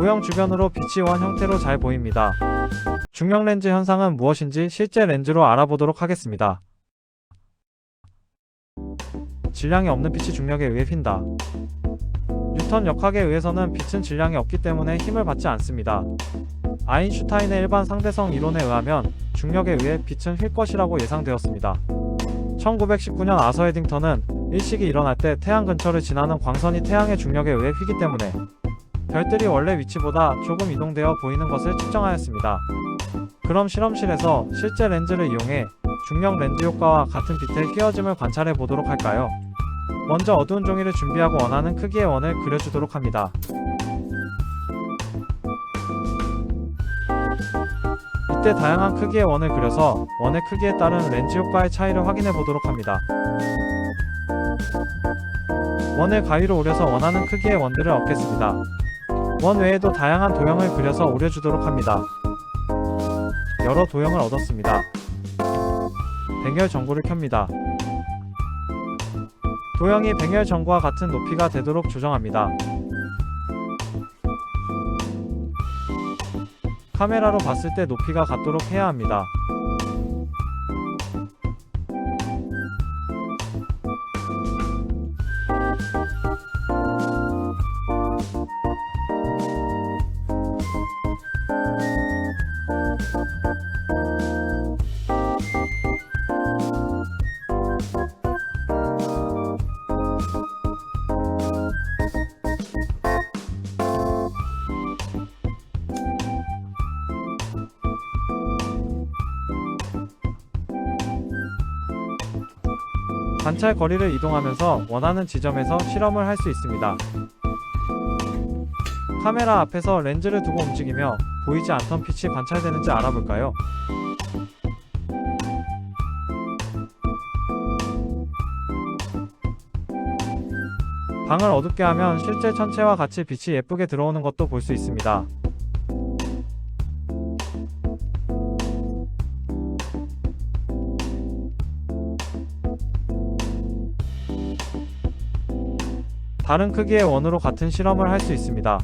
도형 주변으로 빛이 원 형태로 잘 보입니다. 중력 렌즈 현상은 무엇인지 실제 렌즈로 알아보도록 하겠습니다. 질량이 없는 빛이 중력에 의해 휜다. 뉴턴 역학에 의해서는 빛은 질량이 없기 때문에 힘을 받지 않습니다. 아인슈타인의 일반 상대성 이론에 의하면 중력에 의해 빛은 휠 것이라고 예상되었습니다. 1919년 아서 헤딩턴은 일식이 일어날 때 태양 근처를 지나는 광선이 태양의 중력에 의해 휘기 때문에 별들이 원래 위치보다 조금 이동되어 보이는 것을 측정하였습니다. 그럼 실험실에서 실제 렌즈를 이용해 중력 렌즈 효과와 같은 빛의 휘어짐을 관찰해 보도록 할까요? 먼저 어두운 종이를 준비하고 원하는 크기의 원을 그려주도록 합니다. 이때 다양한 크기의 원을 그려서 원의 크기에 따른 렌즈 효과의 차이를 확인해 보도록 합니다. 원을 가위로 오려서 원하는 크기의 원들을 얻겠습니다. 원 외에도 다양한 도형을 그려서 오려주도록 합니다. 여러 도형을 얻었습니다. 백열 전구를 켭니다. 도형이 백열 전구와 같은 높이가 되도록 조정합니다. 카메라로 봤을 때 높이가 같도록 해야 합니다. 관찰 거리를 이동하면서 원하는 지점에서 실험을 할 수 있습니다. 카메라 앞에서 렌즈를 두고 움직이며 보이지 않던 빛이 관찰되는지 알아볼까요? 방을 어둡게 하면 실제 천체와 같이 빛이 예쁘게 들어오는 것도 볼 수 있습니다. 다른 크기의 원으로 같은 실험을 할 수 있습니다.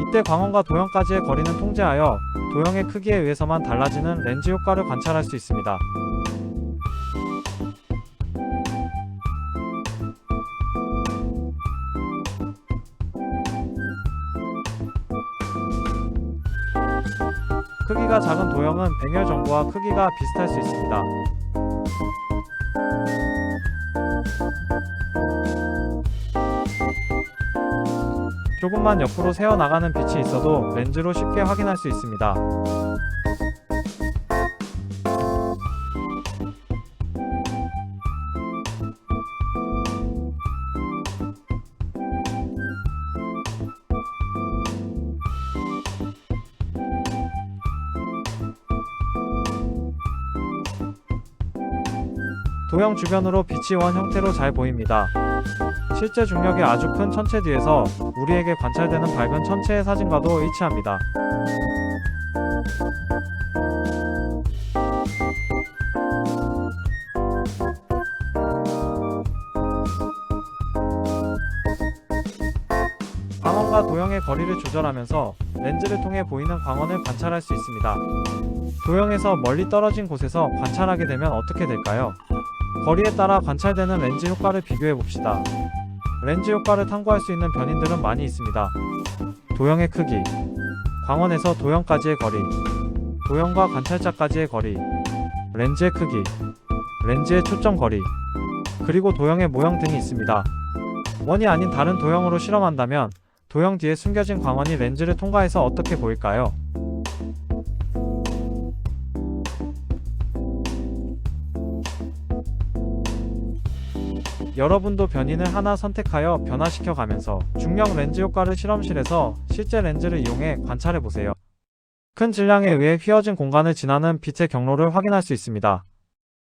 이때 광원과 도형까지의 거리는 통제하여 도형의 크기에 의해서만 달라지는 렌즈 효과를 관찰할 수 있습니다. 크기가 작은 도형은 백열 전구와 크기가 비슷할 수 있습니다. 조금만 옆으로 새어 나가는 빛이 있어도 렌즈로 쉽게 확인할 수 있습니다. 도형 주변으로 빛이 원 형태로 잘 보입니다. 실제 중력이 아주 큰 천체 뒤에서 우리에게 관찰되는 밝은 천체의 사진과도 일치합니다. 광원과 도형의 거리를 조절하면서 렌즈를 통해 보이는 광원을 관찰할 수 있습니다. 도형에서 멀리 떨어진 곳에서 관찰하게 되면 어떻게 될까요? 거리에 따라 관찰되는 렌즈 효과를 비교해 봅시다. 렌즈 효과를 탐구할 수 있는 변인들은 많이 있습니다. 도형의 크기, 광원에서 도형까지의 거리, 도형과 관찰자까지의 거리, 렌즈의 크기, 렌즈의 초점 거리, 그리고 도형의 모형 등이 있습니다. 원이 아닌 다른 도형으로 실험한다면 도형 뒤에 숨겨진 광원이 렌즈를 통과해서 어떻게 보일까요? 여러분도 변인을 하나 선택하여 변화시켜 가면서 중력 렌즈 효과를 실험실에서 실제 렌즈를 이용해 관찰해 보세요. 큰 질량에 의해 휘어진 공간을 지나는 빛의 경로를 확인할 수 있습니다.